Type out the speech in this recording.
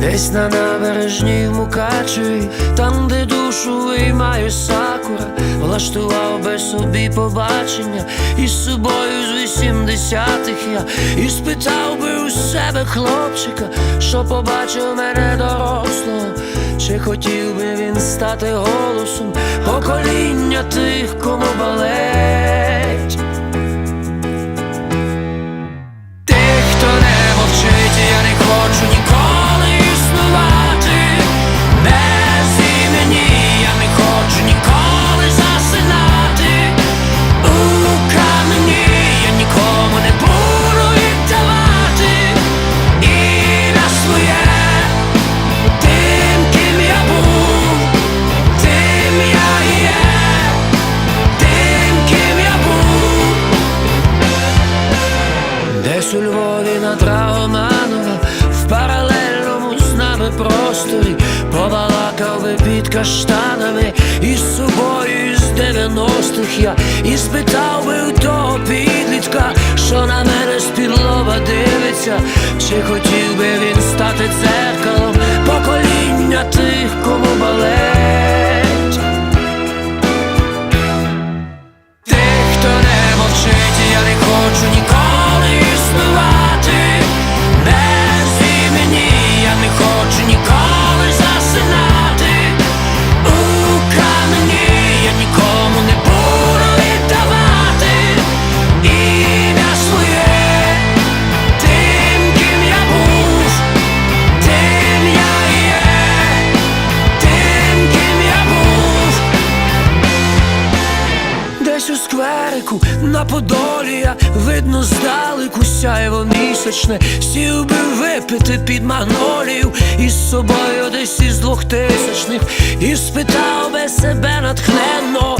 Десь на набережній в Мукачеві, там, де душу виймає сакура, влаштував би собі побачення із собою з вісімдесятих я і спитав би у себе хлопчика, що побачив мене дорослого, чи хотів би він стати голосом покоління тих, кому болить. Десь у Львові на Драгоманова В паралельному з нами просторі Побалакав під каштанами Із собою із 90-х я І спитав би у того підлітка Що на мене з-під дивиться Чи хотів би він стати дзеркалом Покоління тих, кому болить скверику на Подолі видно здалеку сяєво місячне, сів би випити під магнолію із собою десь із двохтисячних і спитав би себе натхненно,